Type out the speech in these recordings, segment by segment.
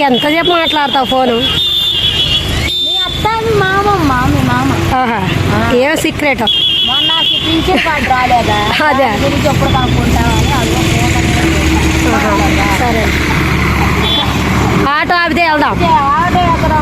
ఇంకెంతసేపు మాట్లాడతావు ఫోను? మీ అత్త మీ మామమ్మ మీ మామ. ఆహా ఏం సీక్రెట్? మొన్న పింఛన్ కార్డు రాలేదా? అదే. దాని గురించి ఎప్పుడు కనుక్కుంటామని అదిగో ఫోన్ అనేది సరే. ఆటో ఆపితే వెళ్దాం. ఆటో ఎక్కడ?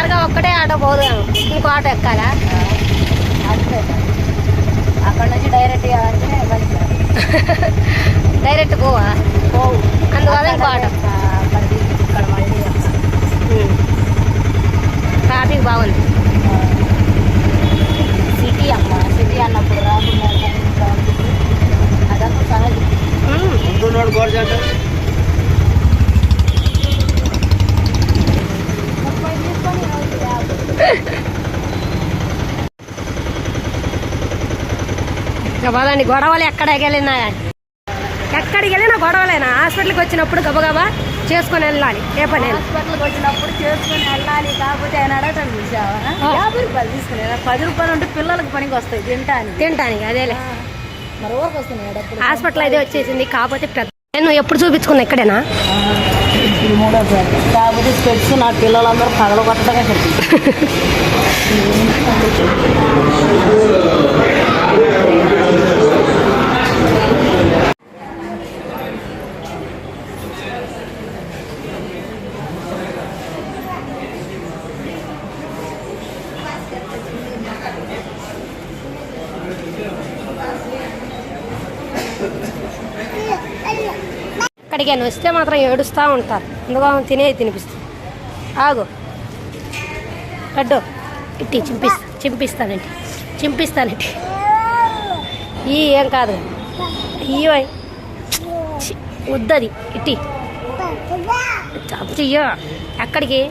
బాగా ఒక్కటే ఆటో పోదు. ఇంకో ఆటో ఎక్కాలా? అక్కడ నుంచి డైరెక్ట్ డైరెక్ట్ పోవా? పోవు. అందువల్ల ఇంకో ఆటో. పదండి గొడవలు ఎక్కడికి వెళ్ళినా. ఎక్కడికి వెళ్ళినా గొడవలేనా? హాస్పిటల్కి వచ్చినప్పుడు గబగబా చేసుకొని వెళ్ళాలి. ఏ పని. హాస్పిటల్కి వచ్చినప్పుడు చేసుకుని వెళ్ళాలి. కాకపోతే ఆయన అడగటం చూసావా. యాభై రూపాయలు తీసుకునే పది రూపాయలు ఉంటే పిల్లలకి పనికి వస్తాయి తింటానికి తింటానికి అదేలే. మరి ఊరికి హాస్పిటల్ అయితే వచ్చేసింది. కాకపోతే పెద్ద నేను ఎప్పుడు చూపించుకున్నా ఇక్కడేనా? మూడోసారి కాకపోతే స్పెట్స్ నా పిల్లలందరూ పగల కొట్టగా అక్కడికి ఇక్కడికి వస్తే మాత్రం ఏడుస్తూ ఉంటారు. అందుకోసం తినేది తినిపిస్తుంది. ఆగు. లడ్డు. ఇట్టి చింపిస్తా చింపిస్తానండి చింపిస్తానండి ఈ ఏం కాదు. ఇయ్యో వద్దది ఇట్టి. చెయ్యో ఎక్కడికి?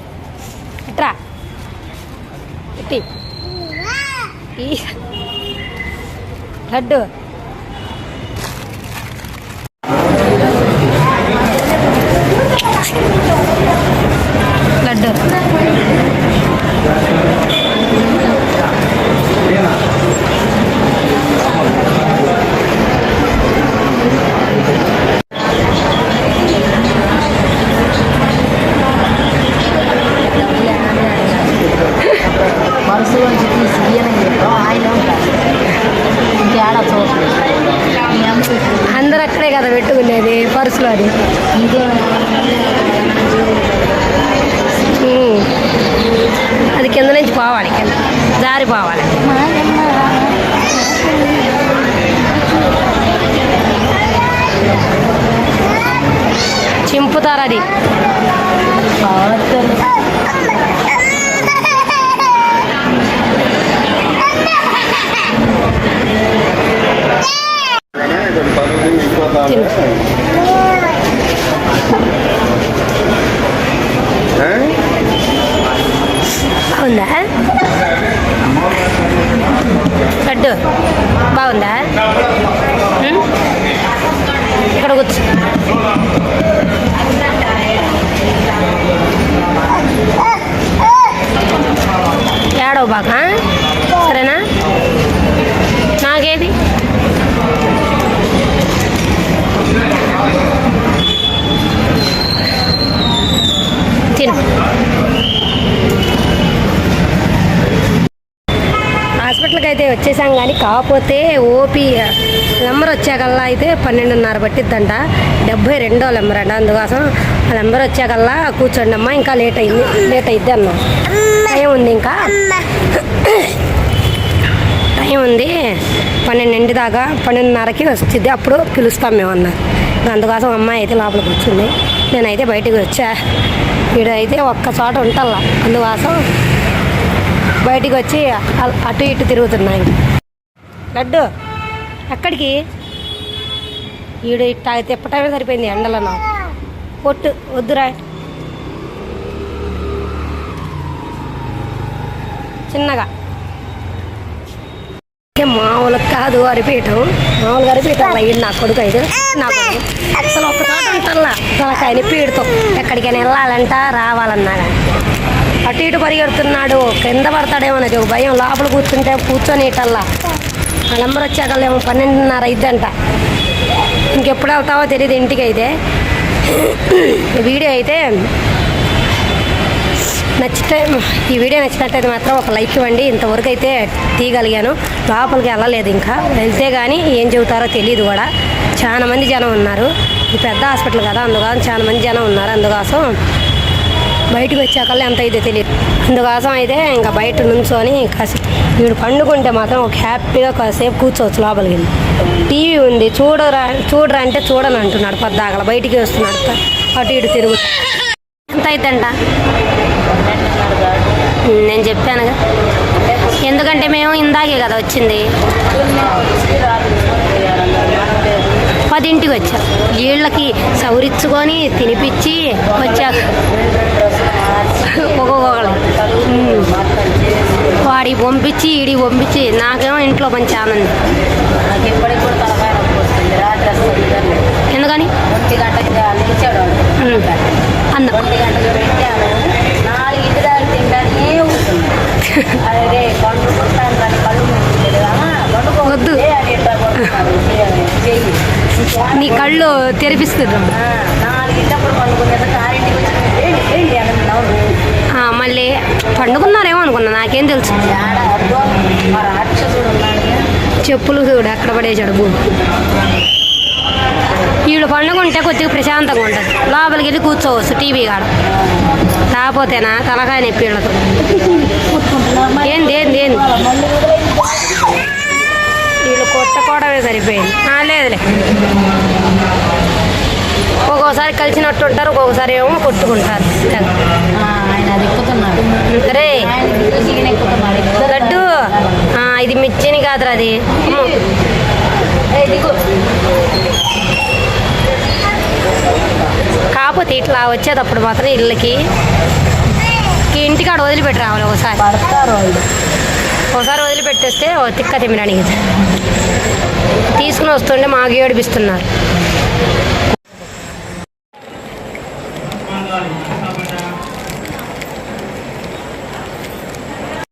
ఇట్రా. ఇట్టి. ఈ. లడ్డు. దారి పోవాలి చింపుతారు అది. పాతలు. లడ్డు. బాగుందా? ఇక్కడ కూర్చో. ఏడవ బాగా అయితే వచ్చేసాం కానీ కాకపోతే ఓపీ నెంబర్ వచ్చాకల్లా అయితే పన్నెండున్నర పట్టిద్దంట. డెబ్బై రెండో నెంబర్ అంట. అందుకోసం ఆ నెంబర్ వచ్చాకల్లా కూర్చోండి అమ్మా ఇంకా లేట్ అయింది లేట్ అయింది అన్న. టైం ఉంది ఇంకా. టైం ఉంది. పన్నెండింటి దాకా పన్నెండున్నరకి వస్తుంది. అప్పుడు పిలుస్తాం మేము అన్నారు అందుకోసం అమ్మాయి అయితే లోపల కూర్చుంది. నేనైతే బయటికి వచ్చా. వీడైతే ఒక్క చోట ఉంటల్లా. అందుకోసం బయటికి వచ్చి అటు ఇటు తిరుగుతున్నాయి. లడ్డు ఎక్కడికి? ఈడు ఇట్ట తిప్పటమే సరిపోయింది ఎండలో నాకు పొట్టు వద్దురా. చిన్నగా. మామూలు కాదు అరిపీయటం మామూలుగా అరిపీయటం అయ్యింది నా కొడుకు అయితే నా కొడుకు. అసలు ఒక చోట ఉంటల్లా తలకాయని పీడుతో. ఎక్కడికైనా వెళ్ళాలంట రావాలన్నా అటు ఇటు పరిగెడుతున్నాడు. కింద పడతాడేమో ఒక భయం. లోపల కూర్చుంటే కూర్చొని ఇటల్లా. ఆ నెంబర్ పన్నెండున్నర అయిద్దంట. ఇంకెప్పుడు వెళ్తావో తెలియదు ఇంటికి అయితే. వీడియో అయితే నచ్చితే ఈ వీడియో నచ్చినట్టయితే మాత్రం ఒక లైక్ ఇవ్వండి. ఇంతవరకు అయితే తీయగలిగాను. లోపలికి వెళ్ళలేదు ఇంకా. వెళ్తే కానీ ఏం చెబుతారో తెలియదు కూడా. చాలా మంది జనం ఉన్నారు. ఈ పెద్ద హాస్పిటల్ కదా అందుకోసం చాలా మంది జనం ఉన్నారు. అందుకోసం బయటకు వచ్చాకల్లా ఎంత అయితే తెలియదు. అందుకోసం అయితే ఇంకా బయట నుంచొని కాసేపు వీడు పండుకుంటే మాత్రం ఒక హ్యాపీగా కాసేపు కూర్చోవచ్చు లోపలికి. వెళ్ళి టీవీ ఉంది చూడరా చూడరా అంటే చూడను అంటున్నాడు పొద్దాకల. బయటికి వస్తున్నాడు అటు ఇటు తిరుగు. ఎంత అయిద్దంట? అంట నేను చెప్పానుగా. ఎందుకంటే మేము ఇందాకే కదా వచ్చింది. పదింటికి వచ్చాం. వీళ్ళకి సౌరించుకొని తినిపించి వచ్చాక ఒక్కొక్కళ్ళు వాడికి పంపించి ఇడి పంపించి నాకేమో ఇంట్లో మంచి ఆనందం ఎందుకని అందం పెట్టాను కళ్ళు వద్దు. నీ కళ్ళు తెరిపిస్తుంది మళ్ళీ పండుకున్నారేమో అనుకున్నా నాకేం తెలుసు. చెప్పులు చూడు ఎక్కడ పడేసాడు భూమి. వీడు పండుకుంటే కొద్దిగా ప్రశాంతంగా ఉంటుంది. లోపలికి వెళ్ళి కూర్చోవచ్చు టీవీ కాడ. కాకపోతేనా తలకాయ నొప్పి వీళ్ళతో. ఏంది ఏంది ఏంది? వీళ్ళు కొట్టకోవడమే సరిపోయింది. లేదులే. ఒక్కోసారి కలిసినట్టు ఉంటారు ఒక్కొక్కసారి ఏమో కొట్టుకుంటారు. రే లడ్డు. ఇది మిర్చిని కాదురా అది. కాకపోతే ఇట్లా వచ్చేటప్పుడు మాత్రం ఇళ్ళకి ఇంటికాడ వదిలిపెట్టి రావాలి ఒకసారి. ఒకసారి వదిలిపెట్టేస్తే తిక్క తిమ్మడానికి తీసుకుని వస్తుంటే మాకు ఏడిపిస్తున్నారు. Далі.